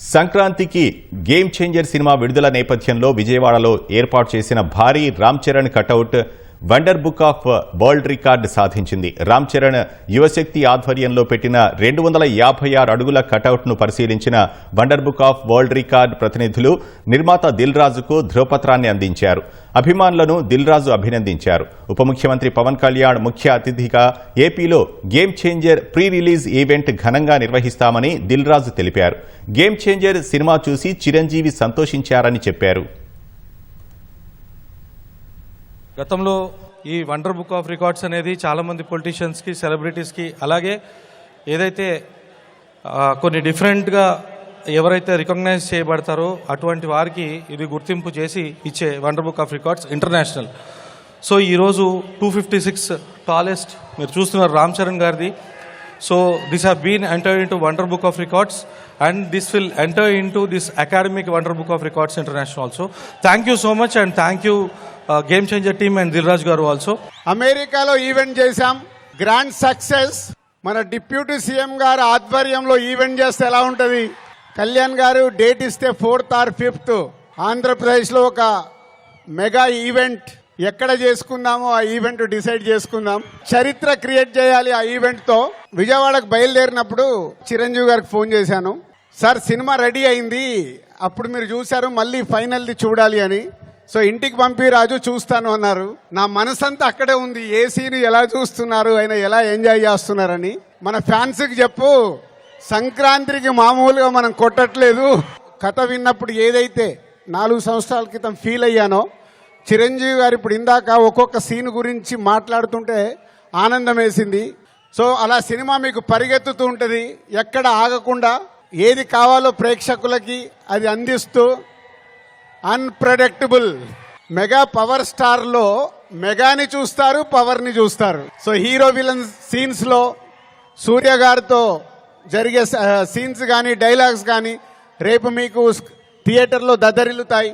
సంక్రాంతికి game changer cinema విడుదల నేపథ్యంలో విజయవాడలో ఏర్పాటు చేసిన భారీ Ram Charan cutout wonder book of world record సాధించింది. రామ్ చరణ్ యువశక్తి ఆధ్వర్యంలో పెట్టిన రెండు వందల యాభై ఆరు అడుగుల కటౌట్ను పరిశీలించిన wonder book of world record ప్రతినిధులు నిర్మాత దిల్ రాజుకు ధ్రువపత్రాన్ని అందించారు. అభిమానులను దిల్ రాజు అభినందించారు. ఉప ముఖ్యమంత్రి పవన్ కళ్యాణ్ ముఖ్య అతిథిగా ఏపీలో game changer pre release event ఘనంగా నిర్వహిస్తామని దిల్ రాజు తెలిపారు. గేమ్ చేంజర్ సినిమా చూసి చిరంజీవి సంతోషించారని చెప్పారు. గతంలో ఈ వండర్ బుక్ ఆఫ్ రికార్డ్స్ అనేది చాలామంది పొలిటీషియన్స్కి సెలబ్రిటీస్కి అలాగే ఏదైతే కొన్ని డిఫరెంట్గా ఎవరైతే రికగ్నైజ్ చేయబడతారో అటువంటి వారికి ఇది గుర్తింపు చేసి ఇచ్చే wonder book of records international. So ఈరోజు టూ ఫిఫ్టీ సిక్స్ టాలెస్ట్ మీరు చూస్తున్నారు రామ్ చరణ్ గారిది. So this have been enter in to wonder book of records and this will enter in to this academic wonder book of records international also thank you so much and thank you game changer team and Dil Raj గారు also అమెరికాలో event చేశాం. Grand success మన deputy CM గారు ఆధ్వర్యంలో event చేస్తే ఎలా ఉంటుంది? కళ్యాణ్ గారు డేట్ ఇస్తే ఫోర్త్ ఆర్ ఫిఫ్త్ ఆంధ్రప్రదేశ్లో ఒక మెగా ఈవెంట్ ఎక్కడ చేసుకుందామో ఆ ఈవెంట్ డిసైడ్ చేసుకుందాం. చరిత్ర క్రియేట్ చేయాలి ఆ ఈవెంట్తో విజయవాడకు బయలుదేరినప్పుడు చిరంజీవి గారికి ఫోన్ చేశాను. సార్ సినిమా రెడీ అయింది. అప్పుడు మీరు చూశారు మళ్ళీ ఫైనల్ది చూడాలి అని. సో ఇంటికి పంపి రాజు చూస్తాను అన్నారు. నా మనసంతా అక్కడే ఉంది. ఏ సీన్ ఎలా చూస్తున్నారు? ఆయన ఎలా ఎంజాయ్ చేస్తున్నారని. మన ఫ్యాన్స్కి చెప్పు. సంక్రాంతికి మామూలుగా మనం కొట్టట్లేదు. కథ విన్నప్పుడు ఏదైతే నాలుగు సంవత్సరాల క్రితం ఫీల్ అయ్యానో చిరంజీవి గారు ఇప్పుడు ఇందాక ఒక్కొక్క సీన్ గురించి మాట్లాడుతుంటే ఆనందం వేసింది. సో అలా సినిమా మీకు పరిగెత్తుతూ ఉంటుంది. ఎక్కడ ఆగకుండా ఏది కావాలో ప్రేక్షకులకి అది అందిస్తూ అన్ప్రెడిక్టబుల్. మెగా పవర్ స్టార్లో మెగాని చూస్తారు పవర్ని చూస్తారు. సో హీరో విలన్ సీన్స్లో సూర్య గారితో జరిగే సీన్స్ కానీ డైలాగ్స్ కానీ రేపు మీకు థియేటర్లో దద్దరిల్లుతాయి.